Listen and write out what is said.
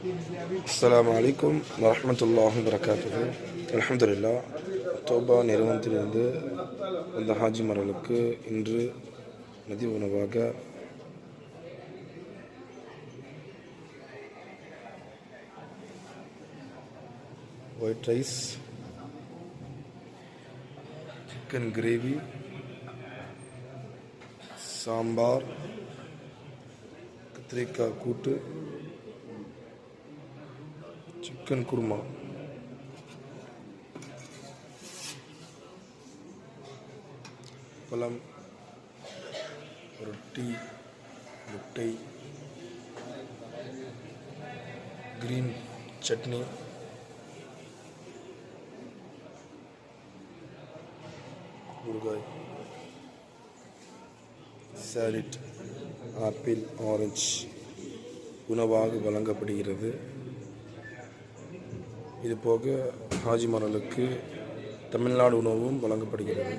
அஸ்லாம் அலைக்கும் வரஹ்மத்துல்லாஹி வரகாத்து அலமதுல்லா தோபா நிறுவனத்திலிருந்து வந்த ஹாஜிமார்களுக்கு இன்று மதிய உணவாக white rice chicken gravy sambar கத்திரிக்காய் கூட்டு சிக்கன் குருமா. பழம் ரொட்டி முட்டை கிரீன் சட்னி ஊறுகாய் சாலிட் ஆப்பிள் ஆரஞ்சு உணவாக வழங்கப்படுகிறது. இது போக ஹாஜிமார்களுக்கு தமிழ்நாடு உணவும் வழங்கப்படுகிறது.